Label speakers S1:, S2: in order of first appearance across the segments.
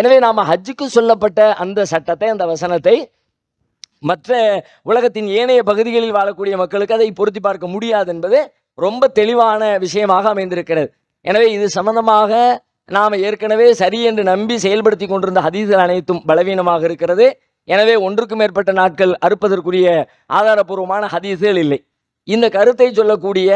S1: எனவே நாம் ஹஜ்ஜுக்கு சொல்லப்பட்ட அந்த சட்டத்தை அந்த வசனத்தை மற்ற உலகத்தின் ஏனைய பகுதிகளில் வாழக்கூடிய மக்களுக்கு அதை பொருத்தி பார்க்க முடியாது என்பது ரொம்ப தெளிவான விஷயமாக அமைந்திருக்கிறது. எனவே இது சம்பந்தமாக நாம் ஏற்கனவே சரி என்று நம்பி செயல்படுத்தி கொண்டிருந்த ஹதீஸ்கள் அனைத்தும் பலவீனமாக இருக்கிறது. எனவே ஒன்றுக்கும் மேற்பட்ட நாட்கள் அறுப்பதற்குரிய ஆதாரபூர்வமான ஹதீசுகள் இல்லை. இந்த கருத்தை சொல்லக்கூடிய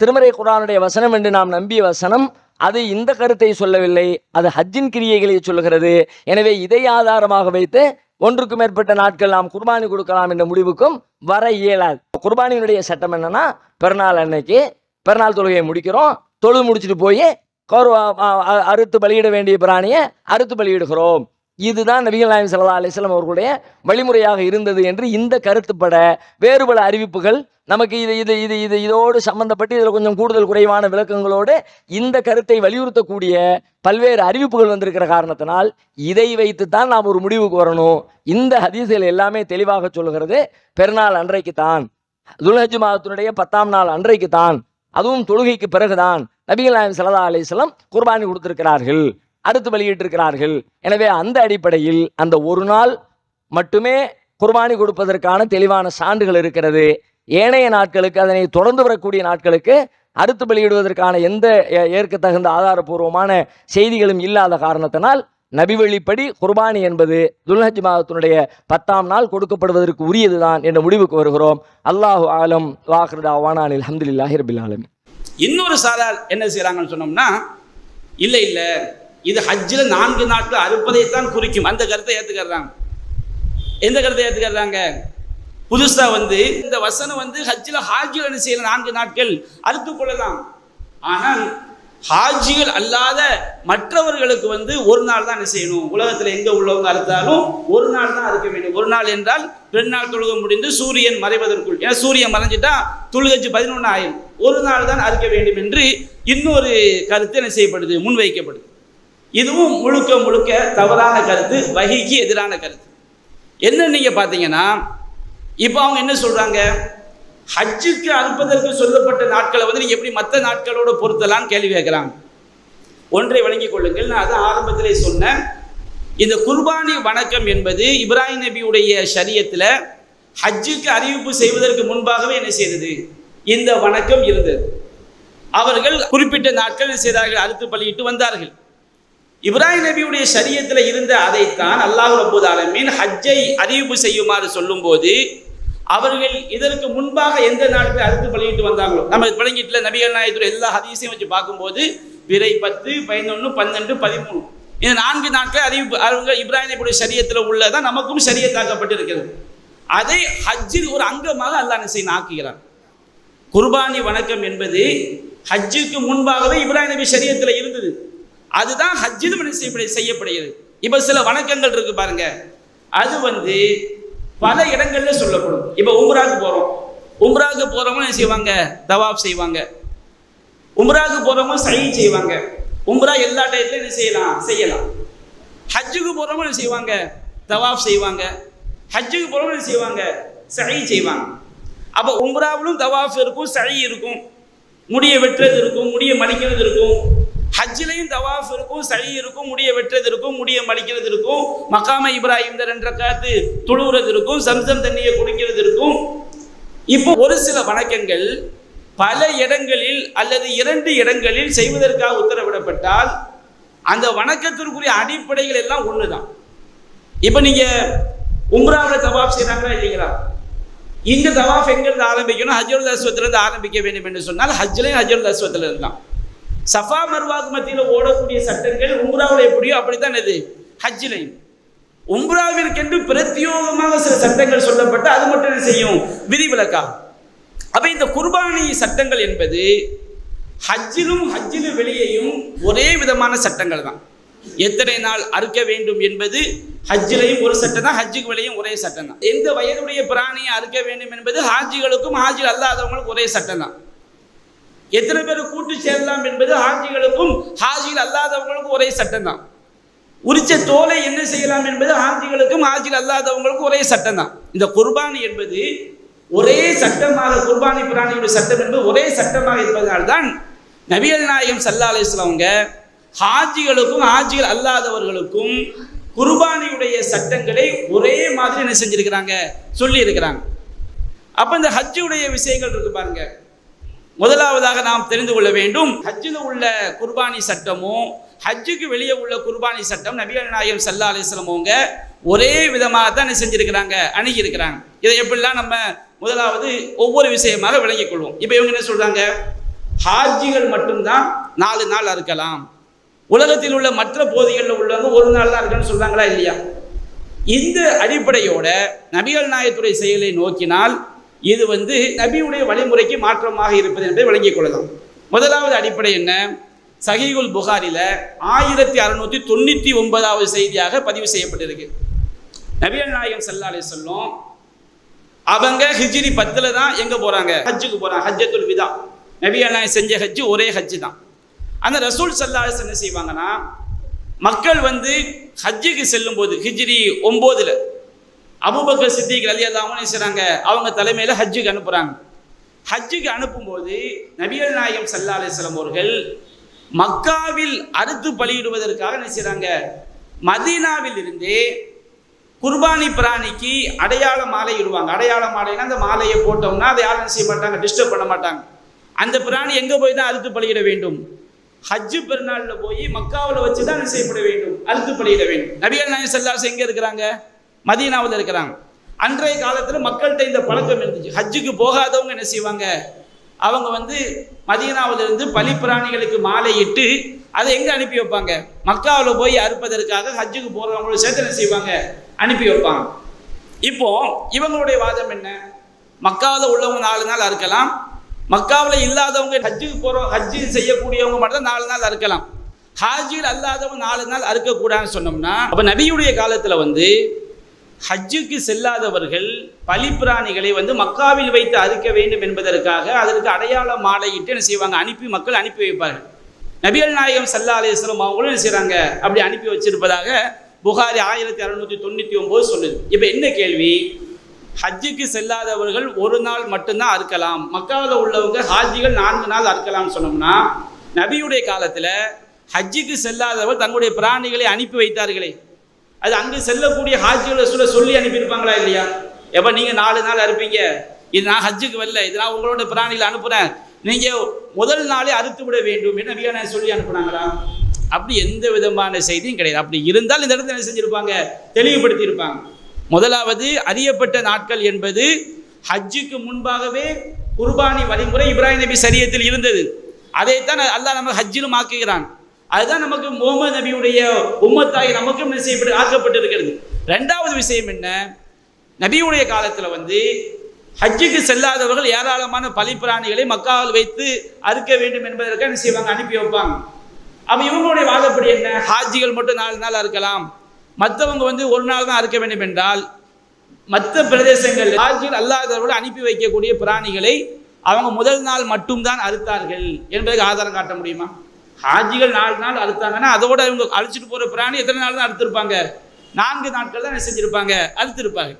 S1: திருமறை குரானுடைய வசனம் என்று நாம் நம்பிய வசனம் அது இந்த கருத்தை சொல்லவில்லை அது ஹஜ்ஜின் கிரியைகளை சொல்லுகிறது. எனவே இதை ஆதாரமாக வைத்து ஒன்றுக்கு மேற்பட்ட நாட்கள் நாம் குர்பானி கொடுக்கலாம் என்ற முடிவுக்கும் வர இயலாது. குர்பானியினுடைய சட்டம் என்னன்னா பிறநாள் அன்னைக்கு பிறநாள் தொழுகையை முடிக்கிறோம் தொழுது முடிச்சுட்டு போய் அறுத்து பலியிட வேண்டிய பிராணியை அறுத்து பலியிடுகிறோம். இதுதான் நபிகள் நாயம் சல்லா அலிஸ்லாம் அவர்களுடைய வழிமுறையாக இருந்தது என்று இந்த கருத்துப்பட வேறு பல அறிவிப்புகள் நமக்கு இது இது இது இது இதோடு சம்பந்தப்பட்டு இதில் கொஞ்சம் கூடுதல் குறைவான விளக்கங்களோடு இந்த கருத்தை வலியுறுத்தக்கூடிய பல்வேறு அறிவிப்புகள் வந்திருக்கிற காரணத்தினால் இதை வைத்து தான் நாம் ஒரு முடிவுக்கு வரணும். இந்த ஹதீஸ்கள் எல்லாமே தெளிவாக சொல்லுகிறது பெருநாள் அன்றைக்கு தான் துல்ஹஜ் மாதத்தினுடைய பத்தாம் நாள் அன்றைக்கு தான் அதுவும் தொழுகைக்கு பிறகுதான் நபிகள் நாயம் சல்லா அலிஸ்லாம் குர்பானி கொடுத்திருக்கிறார்கள். அறுத்து வெளியிட்டிருக்கிறார்கள். எனவே அந்த அடிப்படையில் அந்த ஒரு நாள் மட்டுமே குர்பானி கொடுப்பதற்கான தெளிவான சான்றுகள் இருக்கிறது. ஏனைய நாட்களுக்கு அதனை தொடர்ந்து வரக்கூடிய நாட்களுக்கு அறுத்து வெளியிடுவதற்கான எந்த ஏற்க தகுந்த ஆதாரபூர்வமான செய்திகளும் இல்லாத காரணத்தினால் நபி வழிப்படி குர்பானி என்பது துல்ஹஜ் மாதத்தினுடைய பத்தாம் நாள் கொடுக்கப்படுவதற்கு உரியதுதான் என்ற முடிவுக்கு வருகிறோம். அல்லாஹு ஆலம். வாஹ்ரதா வானான் அல்ஹம்துலில்லாஹி ரபில் ஆலமீன்.
S2: இன்னொரு சாரால் என்ன செய்கிறாங்கன்னு சொன்னோம்னா இல்லை இல்லை. இது ஹஜ்ஜில் நான்கு நாட்கள் அறுப்பதைத்தான் குறிக்கும். அந்த கருத்தை ஏற்றுக்கிறாங்க எந்த கருத்தை ஏற்றுக்கிறாங்க புதுசா வந்து இந்த வசனம் வந்து ஹஜ்ஜில் ஹாஜிகள் என்ன செய்யலாம் நான்கு நாட்கள் அறுத்து கொள்ளலாம் ஆனால் ஹாஜிகள் அல்லாத மற்றவர்களுக்கு வந்து ஒரு நாள் தான் என்ன செய்யணும்? உலகத்தில் எங்கே உள்ளவங்க அறுத்தாலும் ஒரு நாள் தான் அறுக்க வேண்டும். ஒரு நாள் என்றால் ரெண்டு நாள் தொழுக முடிந்து சூரியன் மறைவதற்குள். ஏன்னா சூரியன் மறைஞ்சிட்டா தொழுகச்சு பதினொன்று ஆயிரம். ஒரு நாள் தான் அறுக்க வேண்டும் என்று இன்னொரு கருத்து என்ன செய்யப்படுது? முன்வைக்கப்படுது. இதுவும் முழுக்க முழுக்க தவறான கருத்து வகைக்கு எதிரான கருத்து. என்ன நீங்கள் பார்த்தீங்கன்னா இப்போ அவங்க என்ன சொல்கிறாங்க ஹஜ்ஜுக்கு அனுப்பதற்கு சொல்லப்பட்ட நாட்களை வந்து நீங்கள் எப்படி மற்ற நாட்களோட பொருத்தலான்னு கேள்வி கேட்குறாங்க. ஒன்றை வழங்கிக் கொள்ளுங்கள். நான் அதான் ஆரம்பத்திலே சொன்னேன். இந்த குர்பானி வணக்கம் என்பது இப்ராஹிம் நபியுடைய சரியத்தில் ஹஜ்ஜுக்கு அறிவிப்பு செய்வதற்கு முன்பாகவே என்ன செய்தது? இந்த வணக்கம் இருந்தது. அவர்கள் குறிப்பிட்ட நாட்கள் செய்தார்கள்? அறுத்து பள்ளியிட்டு வந்தார்கள். இப்ராஹிம் நபியுடைய சரியத்தில் இருந்த அதைத்தான் அல்லாஹ் ரப்பூல் ஆலமீன் ஹஜ்ஜை அறிவிப்பு செய்யுமாறு சொல்லும்போது அவர்கள் இதற்கு முன்பாக எந்த நாட்கள் அறுத்து பழகிட்டு வந்தாங்களோ நம்ம பழங்கிட்டுல நபிகள் நாயகத்துடைய எல்லா ஹதீஸையும் வச்சு பார்க்கும்போது விரை பத்து பதினொன்று பன்னெண்டு பதிமூணு. இந்த நான்கு நாட்கள் அறிவிப்பு அவங்க இப்ராஹிம் நபியுடைய சரியத்தில் உள்ளதான் நமக்கும் சரியத்தாக்கப்பட்டிருக்கிறது. அதை ஹஜ்ஜில் ஒரு அங்கமாக அல்லாஹ் நிசை ஆக்குகிறார் குர்பானி வணக்கம் என்பது ஹஜ்ஜுக்கு முன்பாகவே இப்ராஹிம் நபி சரியத்தில் இருந்தது. அதுதான் ஹஜ்ஜிலும் என்ன செய்யப்படுகிறது. இப்போ சில வணக்கங்கள் இருக்கு பாருங்க. அது வந்து பல இடங்கள்ல சொல்லப்படும். இப்போ உம்ராக்கு போறோம். உம்ராக்கு போறவங்க என்ன செய்வாங்க? தவாப் செய்வாங்க. உம்ராக்கு போறவங்க சை செய்வாங்க. உம்ரா எல்லா டயத்துலையும் என்ன செய்யலாம்? செய்யலாம். ஹஜ்ஜுக்கு போறவங்க என்ன செய்வாங்க? தவாப் செய்வாங்க. ஹஜ்ஜுக்கு போறவங்க என்ன செய்வாங்க? சை செய்வாங்க. அப்போ உம்ராவிலும் தவாஃப் இருக்கும் சை இருக்கும். முடிய வெட்டுறது இருக்கும் முடிய மடிக்கிறது இருக்கும். ஹஜ்ஜிலையும் தவாஃப் இருக்கும் சளி இருக்கும் முடிய வெட்டுறது இருக்கும் முடிய மடிக்கிறது இருக்கும் மகாம இப்ராஹிம் இந்த காத்து துழுவுறது இருக்கும் சம்சம் தண்ணியை குடிக்கிறது இருக்கும். இப்போ ஒரு சில வணக்கங்கள் பல இடங்களில் அல்லது இரண்டு இடங்களில் செய்வதற்காக உத்தரவிடப்பட்டால் அந்த வணக்கத்திற்குரிய அடிப்படைகள் எல்லாம் ஒன்று தான் இப்போ நீங்கள் உம்ராவில் தவாப் செய்கிறாங்களா இல்லைங்களா? இந்த தவாஃப் எங்கிருந்து ஆரம்பிக்கணும்? ஹஜ்ஜுல் அஸ்வத்திலிருந்து ஆரம்பிக்க வேண்டும் என்று சொன்னால் ஹஜ்லையும் ஹஜ்ஜுல் அஸ்வத்தில் இருந்தான் சஃபா மர்வாக்கு மத்தியில் ஓடக்கூடிய சட்டங்கள் உம்ராவில் எப்படியோ அப்படித்தான் இது. ஹஜ்ஜிலையும். உம்ராவிற்கென்று பிரத்யோகமாக சில சட்டங்கள் சொல்லப்பட்டு அது மட்டும் என்ன செய்யும்? விதிவிலக்கா அப்ப இந்த குர்பானி சட்டங்கள் என்பது ஹஜ்ஜிலும் ஹஜ்ஜிலு வெளியேயும் ஒரே விதமான சட்டங்கள் தான். எத்தனை நாள் அறுக்க வேண்டும் என்பது ஹஜ்ஜிலையும் ஒரு சட்டம் தான் ஹஜ்ஜுக்கு வெளியும் ஒரே சட்டம் தான். எந்த வயதுடைய பிராணியை அறுக்க வேண்டும் என்பது ஹாஜிகளுக்கும் ஹாஜி அல்லாதவங்களுக்கும் ஒரே சட்டம் தான். எத்தனை பேர் கூட்டு சேரலாம் என்பது ஹாஜிகளுக்கும் ஹாஜிகள் அல்லாதவங்களுக்கும் ஒரே சட்டம் தான் உரிச்ச தோலை என்ன செய்யலாம் என்பது ஹாஜிகளுக்கும் ஹாஜிகள் அல்லாதவங்களுக்கும் ஒரே சட்டம் தான் இந்த குர்பானி என்பது ஒரே சட்டமாக குர்பானி பிராணியுடைய சட்டம் என்பது ஒரே சட்டமாக இருப்பதனால்தான் நபிகள் நாயகம் சல்லா அலிஸ்லவங்க ஹாஜிகளுக்கும் ஹாஜிகள் அல்லாதவர்களுக்கும் குர்பானியுடைய சட்டங்களை ஒரே மாதிரி என்ன செஞ்சிருக்கிறாங்க சொல்லி இருக்கிறாங்க அப்ப இந்த ஹஜ்ஜுடைய விஷயங்கள் இருக்கு பாருங்க. முதலாவதாக நாம் தெரிந்து கொள்ள வேண்டும் ஹஜ்ஜில் உள்ள குர்பானி சட்டமும் ஹஜ்ஜுக்கு வெளியே உள்ள குர்பானி சட்டம் நபிகள் நாயகம் சல்லா அலிஸ்லம் அவங்க ஒரே விதமாக தான் செஞ்சிருக்கிறாங்க அணுகியிருக்கிறாங்க. இதை எப்படிலாம் நம்ம முதலாவது ஒவ்வொரு விஷயமாக விளங்கிக் கொள்வோம். இப்போ இவங்க என்ன சொல்றாங்க? ஹாஜிகள் மட்டும்தான் நாலு நாள் அறுக்கலாம். உலகத்தில் உள்ள மற்ற போதிகளில் உள்ளவங்க ஒரு நாள் தான் இருக்கணும்னு சொல்றாங்களா இல்லையா? இந்த அடிப்படையோட நபிகள் நாயத்துடைய செயலை நோக்கினால் இது வந்து நபியுடைய வழிமுறைக்கு மாற்றமாக இருப்பது என்பதை விளங்கிக் கொள்ளலாம். முதலாவது அடிப்படை என்ன? சஹீகுல் புகாரில ஆயிரத்தி அறுநூத்தி தொண்ணூத்தி ஒன்பதாவது செய்தியாக பதிவு செய்யப்பட்டிருக்கு. நபியல் நாயகம் சல்லா அலி சொல்லும் அவங்க ஹிஜ்ரி பத்துல தான் எங்க போறாங்க? ஹஜ்ஜுக்கு போறாங்க. ஹஜ்ஜத்துல் விதா. நபிகள் நாயகம் செஞ்ச ஹஜ்ஜு ஒரே ஹஜ்ஜு தான். அந்த ரசூல் சல்லா என்ன செய்வாங்கன்னா மக்கள் வந்து ஹஜ்ஜுக்கு செல்லும் போது ஹிஜ்ரி ஒம்போதில் அபுபக்கர் சித்திக் அலி அல்லாமல் செய்கிறாங்க அவங்க தலைமையில் ஹஜ்ஜுக்கு அனுப்புகிறாங்க ஹஜ்ஜுக்கு அனுப்பும்போது நபிகள் நாயகம் சல்லா அலிஸ்லாம் அவர்கள் மக்காவில் அறுத்து பலியிடுவதற்காக என்ன செய்கிறாங்க மதீனாவில் இருந்தே குர்பானி பிராணிக்கு அடையாள மாலை இடுவாங்க. அடையாள மாலைன்னா அந்த மாலையை போட்டோம்னா அதை யாரும் என்ன செய்ய மாட்டாங்க? டிஸ்டர்ப் பண்ண மாட்டாங்க. அந்த பிராணி எங்கே போய் தான் அறுத்து பலியிட வேண்டும்? ஹஜ்ஜு பெருநாளில் போய் மக்காவில் வச்சு தான் செய்யப்பட வேண்டும்? அறுத்து பலியிட வேண்டும். நபிகள் நாயகம் சல்லாஸ் எங்கே இருக்கிறாங்க? மதீனாவில் இருக்கிறாங்க. அன்றைய காலத்தில் மக்கள்கிட்ட இந்த பழக்கம் இருந்துச்சு. ஹஜ்ஜுக்கு போகாதவங்க என்ன செய்வாங்க? அவங்க வந்து மதீனாவிலிருந்து பலி பிராணிகளுக்கு மாலை இட்டு அதை எங்கே அனுப்பி வைப்பாங்க? மக்காவில் போய் அறுப்பதற்காக ஹஜ்ஜுக்கு போகிறவங்களோட சேர்த்து என்ன செய்வாங்க? அனுப்பி வைப்பாங்க. இப்போ இவங்களுடைய வாதம் என்ன? மக்காவில் உள்ளவங்க நாலு நாள் அறுக்கலாம். மக்காவில் இல்லாதவங்க ஹஜ்ஜுக்கு போகிறோம் ஹஜ்ஜு செய்யக்கூடியவங்க மட்டும் நாலு நாள் அறுக்கலாம். ஹாஜியில் அல்லாதவங்க நாலு நாள் அறுக்கக்கூடாதுன்னு சொன்னோம்னா அப்போ நபியுடைய காலத்தில் வந்து ஹஜ்ஜுக்கு செல்லாதவர்கள் பலிப்பிராணிகளை வந்து மக்காவில் வைத்து அறுக்க வேண்டும் என்பதற்காக அதற்கு அடையாள மாலையிட்டு என்ன செய்வாங்க? அனுப்பி மக்கள் அனுப்பி வைப்பார்கள். நபிகள் நாயகம் சல்லா அலிஸ்லாம் அவங்களும் என்ன செய்கிறாங்க அப்படி அனுப்பி வச்சிருப்பதாக புகாரி ஆயிரத்தி அறுநூத்தி தொண்ணூற்றி ஒம்பது சொல்லுது. இப்போ என்ன கேள்வி? ஹஜ்ஜுக்கு செல்லாதவர்கள் ஒரு நாள் மட்டும்தான் அறுக்கலாம். மக்காவில் உள்ளவங்க ஹாஜிகள் நான்கு நாள் அறுக்கலாம்னு சொன்னோம்னா நபியுடைய காலத்தில் ஹஜ்ஜுக்கு செல்லாதவர் தங்களுடைய பிராணிகளை அனுப்பி வைத்தார்களே. அது அங்கு செல்லக்கூடிய ஹாஜிகளை சொல்ல சொல்லி அனுப்பியிருப்பாங்களா இல்லையா? எப்போ நீங்கள் நாலு நாள் அறுப்பீங்க. இது நான் ஹஜ்ஜுக்கு வரல. இது நான் உங்களோட பிராணிகளை அனுப்புகிறேன் நீங்கள் முதல் நாளே அறுத்து விட வேண்டும் என்ன நபியா சொல்லி அனுப்புனாங்களா? அப்படி எந்த விதமான செய்தியும் கிடையாது. அப்படி இருந்தால் இந்த இடத்துல என்ன செஞ்சிருப்பாங்க? தெளிவுபடுத்தி இருப்பாங்க முதலாவது அறியப்பட்ட நாட்கள் என்பது ஹஜ்ஜுக்கு முன்பாகவே குர்பானி வழிமுறை இப்ராஹிம் நபி சரியத்தில் இருந்தது. அதைத்தான் அல்லாஹ் நம்ம ஹஜ்ஜிலும் ஆக்குகிறான். அதுதான் நமக்கு முகமது நபியுடைய உம்மத்தாகி நமக்கும் என்ன செய்யப்பட்டு ஆக்கப்பட்டிருக்கிறது. ரெண்டாவது விஷயம் என்ன? நபியுடைய காலத்தில் வந்து ஹஜ்ஜுக்கு செல்லாதவர்கள் ஏராளமான பலிப்பிராணிகளை மக்காவில் வைத்து அறுக்க வேண்டும் என்பதற்காக என்ன செய்வாங்க? அனுப்பி வைப்பாங்க. அப்போ இவங்களுடைய வாதப்படி என்ன? ஹாஜிகள் மட்டும் நாலு நாள் அறுக்கலாம். மற்றவங்க வந்து ஒரு நாள் தான் அறுக்க வேண்டும் என்றால் மற்ற பிரதேசங்கள் ஹாஜிகள் அல்லாதவர்கள் அனுப்பி வைக்கக்கூடிய பிராணிகளை அவங்க முதல் நாள் மட்டும்தான் அறுத்தார்கள் என்பதற்கு ஆதாரம் காட்ட முடியுமா? ஹாஜிகள் நாலு நாள் அறுத்தாங்கன்னா அதோட இவங்க அழிச்சிட்டு போகிற பிராணி எத்தனை நாள் தான் அறுத்திருப்பாங்க? நான்கு நாட்கள் தான் செஞ்சுருப்பாங்க செஞ்சிருப்பாங்க. அறுத்திருப்பாங்க.